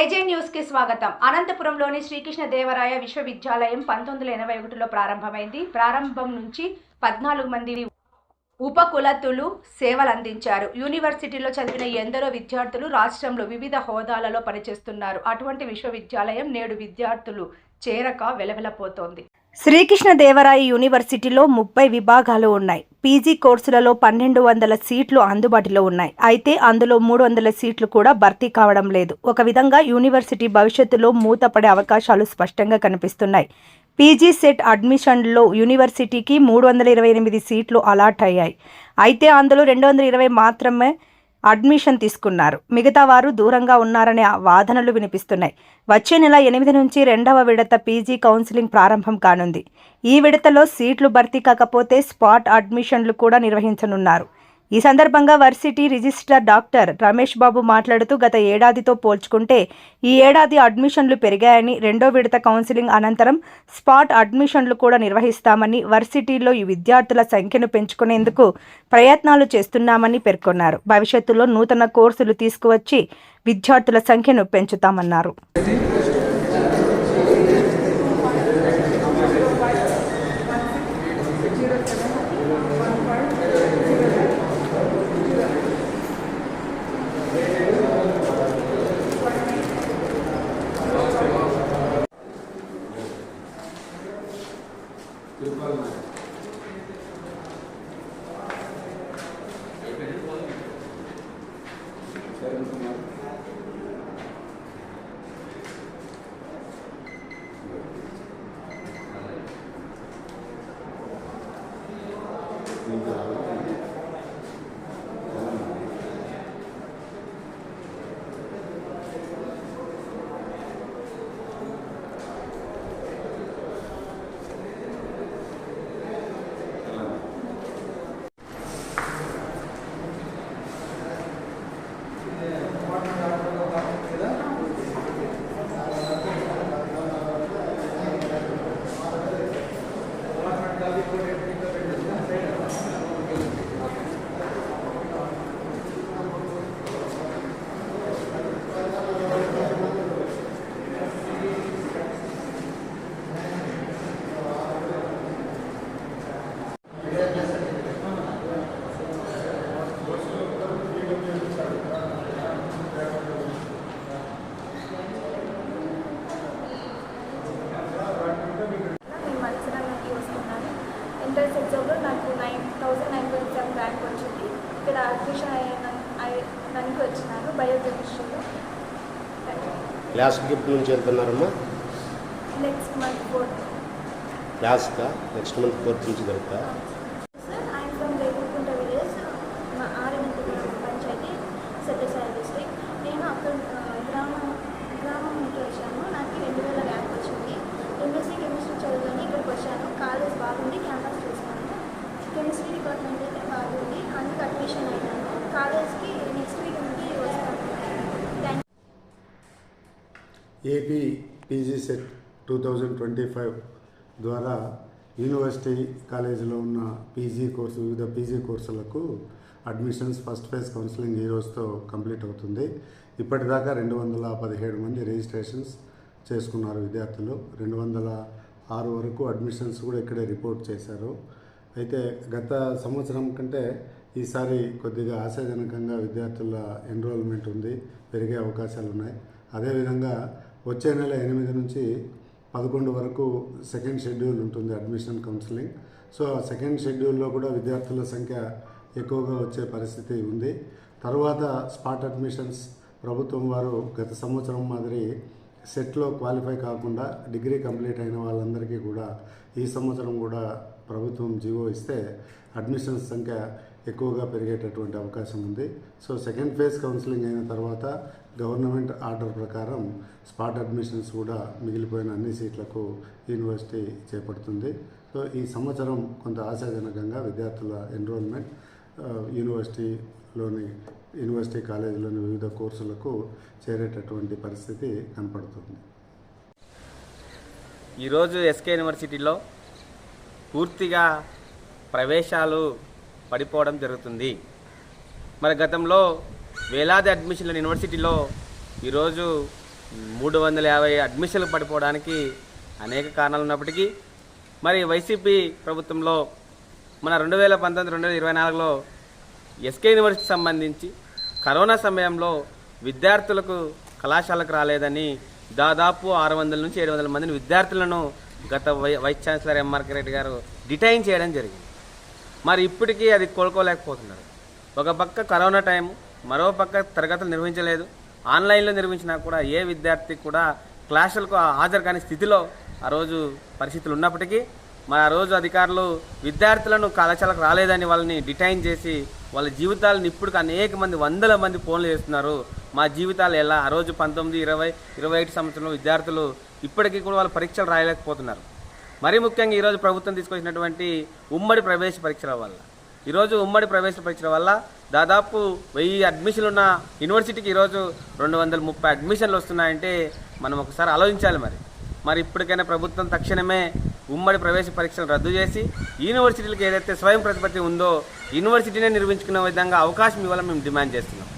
ఏజే న్యూస్కి స్వాగతం. అనంతపురంలోని శ్రీకృష్ణ దేవరాయ విశ్వవిద్యాలయం పంతొమ్మిది వందల ఎనభై ఒకటిలో ప్రారంభమైంది. ప్రారంభం నుంచి పద్నాలుగు మంది ఉపకులతులు సేవలు అందించారు యూనివర్సిటీలో చదివిన ఎందరో విద్యార్థులు రాష్ట్రంలో వివిధ హోదాలలో పనిచేస్తున్నారు. అటువంటి విశ్వవిద్యాలయం నేడు విద్యార్థులు చేరక వెలవెలపోతోంది. శ్రీకృష్ణదేవరాయ యూనివర్సిటీలో ముప్పై విభాగాలు ఉన్నాయి. పీజీ కోర్సులలో పన్నెండు వందల సీట్లు అందుబాటులో ఉన్నాయి. అయితే అందులో మూడు వందల సీట్లు కూడా భర్తీ కావడం లేదు. ఒక విధంగా యూనివర్సిటీ భవిష్యత్తులో మూతపడే అవకాశాలు స్పష్టంగా కనిపిస్తున్నాయి. పీజీ సెట్ అడ్మిషన్లో యూనివర్సిటీకి మూడు వందల ఇరవై ఎనిమిది సీట్లు అలాట్ అయ్యాయి. అయితే అందులో రెండు వందల ఇరవై మాత్రమే అడ్మిషన్ తీసుకున్నారు. మిగతా వారు దూరంగా ఉన్నారనే వాదనలు వినిపిస్తున్నాయి. వచ్చే నెల ఎనిమిది నుంచి రెండవ విడత పీజీ కౌన్సిలింగ్ ప్రారంభం కానుంది. ఈ విడతలో సీట్లు భర్తీ కాకపోతే స్పాట్ అడ్మిషన్లు కూడా నిర్వహించనున్నారు. ఈ సందర్భంగా varsity registrar doctor Ramesh Babu మాట్లాడుతూ గత ఏడాదితో పోల్చుకుంటే ఈ ఏడాది అడ్మిషన్లు పెరిగాయని రెండో విడత కౌన్సిలింగ్ అనంతరం స్పాట్ అడ్మిషన్లు కూడా నిర్వహిస్తామని వర్సిటీలో ఈ విద్యార్థుల సంఖ్యను పెంచుకునేందుకు ప్రయత్నాలు చేస్తున్నామని పేర్కొన్నారు. భవిష్యత్తులో నూతన కోర్సులు తీసుకువచ్చి విద్యార్థుల సంఖ్యను పెంచుతామన్నారు. pelo parlamento. క్లాస్కి ఎప్పటి నుంచి వెళ్తున్నారమ్మా? నెక్స్ట్ మంత్ ఫోర్త్ క్లాస్కా? నెక్స్ట్ మంత్ ఫోర్త్ నుంచి దొరుకుతా sir I'm from Regukunta village మా ఆర్ఎంఎంపీ పంచాయతీ సత్యసాయి డిస్ట్రిక్ట్ నేను అక్కడ ఆ, గ్రామం గ్రామం నుంచి వచ్చాను. నాకు రెండు వేల ర్యాంక్ వచ్చింది. ఎంఎస్సీ కెమిస్ట్రీ చదువుకొని ఇక్కడికి వచ్చాను. కాలేజ్ బాగుంది. క్యాంపస్ చూసాను కెమిస్ట్రీ డిపార్ట్మెంట్ అయితే బాగుంది. అందుకు అడ్మిషన్ అయినాను. కాలేజ్కి next week AP PG set two thousand twenty five ద్వారా యూనివర్సిటీ కాలేజీలో ఉన్న పీజీ కోర్సు వివిధ పీజీ కోర్సులకు అడ్మిషన్స్ ఫస్ట్ ఫేజ్ కౌన్సిలింగ్ ఈ రోజుతో కంప్లీట్ అవుతుంది. ఇప్పటిదాకా రెండు వందల పదిహేడు మంది రిజిస్ట్రేషన్స్ చేసుకున్నారు విద్యార్థులు. రెండు వందల ఆరు వరకు అడ్మిషన్స్ కూడా ఇక్కడే రిపోర్ట్ చేశారు. అయితే గత సంవత్సరం కంటే ఈసారి కొద్దిగా ఆశాజనకంగా విద్యార్థుల ఎన్రోల్మెంట్ ఉంది పెరిగే అవకాశాలు ఉన్నాయి అదేవిధంగా వచ్చే నెల ఎనిమిది నుంచి పదకొండు వరకు సెకండ్ షెడ్యూల్ ఉంటుంది అడ్మిషన్ కౌన్సిలింగ్ సో ఆ సెకండ్ షెడ్యూల్లో కూడా విద్యార్థుల సంఖ్య ఎక్కువగా వచ్చే పరిస్థితి ఉంది. తర్వాత స్పాట్ అడ్మిషన్స్ ప్రభుత్వం వారు గత సంవత్సరం మాదిరి సెట్లో క్వాలిఫై కాకుండా డిగ్రీ కంప్లీట్ అయిన వాళ్ళందరికీ కూడా ఈ సంవత్సరం కూడా ప్రభుత్వం జీవో ఇస్తే అడ్మిషన్స్ సంఖ్య ఎక్కువగా పెరిగేటటువంటి అవకాశం ఉంది. సో సెకండ్ ఫేజ్ కౌన్సిలింగ్ అయిన తర్వాత గవర్నమెంట్ ఆర్డర్ ప్రకారం స్పాట్ అడ్మిషన్స్ కూడా మిగిలిపోయిన అన్ని సీట్లకు యూనివర్సిటీ చేపడుతుంది. సో ఈ సంవత్సరం కొంత ఆశాజనకంగా విద్యార్థుల ఎన్రోల్మెంట్ యూనివర్సిటీలోని యూనివర్సిటీ కాలేజీలోని వివిధ కోర్సులకు చేరేటటువంటి పరిస్థితి కనపడుతుంది. ఈరోజు ఎస్కే యూనివర్సిటీలో పూర్తిగా ప్రవేశాలు పడిపోవడం జరుగుతుంది. మరి గతంలో వేలాది అడ్మిషన్ల యూనివర్సిటీలో ఈరోజు మూడు వందల యాభై అడ్మిషన్లు పడిపోవడానికి అనేక కారణాలు ఉన్నప్పటికీ మరి వైసీపీ ప్రభుత్వంలో మన రెండు వేల పంతొమ్మిది రెండు వేల ఇరవై నాలుగులో ఎస్కే యూనివర్సిటీ సంబంధించి కరోనా సమయంలో విద్యార్థులకు కళాశాలకు రాలేదని దాదాపు ఆరు వందల నుంచి ఏడు వందల మందిని విద్యార్థులను గత why vice chancellor MRK Reddy garu detain చేయడం జరిగింది. మరి ఇప్పటికీ అది కోలుకోలేకపోతున్నారు. ఒక పక్క కరోనా టైం మరో పక్క తరగతులు నిర్వహించలేదు. ఆన్లైన్లో నిర్వహించినా కూడా ఏ విద్యార్థి కూడా క్లాసులకు హాజరు కాని స్థితిలో ఆ రోజు పరిస్థితులు ఉన్నప్పటికీ మరి ఆ రోజు అధికారులు విద్యార్థులను కళాశాలకు రాలేదని వాళ్ళని డిటైన్ చేసి వాళ్ళ జీవితాలను ఇప్పుడు అనేక మంది వందల మంది ఫోన్లు చేస్తున్నారు. మా జీవితాలు ఎలా? ఆ రోజు పంతొమ్మిది ఇరవై ఇరవై ఐదు సంవత్సరంలో విద్యార్థులు ఇప్పటికీ కూడా వాళ్ళు పరీక్షలు రాయలేకపోతున్నారు. మరీ ముఖ్యంగా ఈరోజు ప్రభుత్వం తీసుకొచ్చినటువంటి ఉమ్మడి ప్రవేశ పరీక్షల వల్ల. ఈరోజు ఉమ్మడి ప్రవేశ పరీక్షల వల్ల దాదాపు వెయ్యి అడ్మిషన్లు ఉన్న యూనివర్సిటీకి ఈరోజు రెండు వందల ముప్పై అడ్మిషన్లు వస్తున్నాయంటే మనం ఒకసారి ఆలోచించాలి మరి. మరి ఇప్పటికైనా ప్రభుత్వం తక్షణమే ఉమ్మడి ప్రవేశ పరీక్షలు రద్దు చేసి యూనివర్సిటీలకు ఏదైతే స్వయం ప్రతిపత్తి ఉందో యూనివర్సిటీనే నిర్మించుకునే విధంగా అవకాశం ఇవ్వాలని మేము డిమాండ్ చేస్తున్నాం.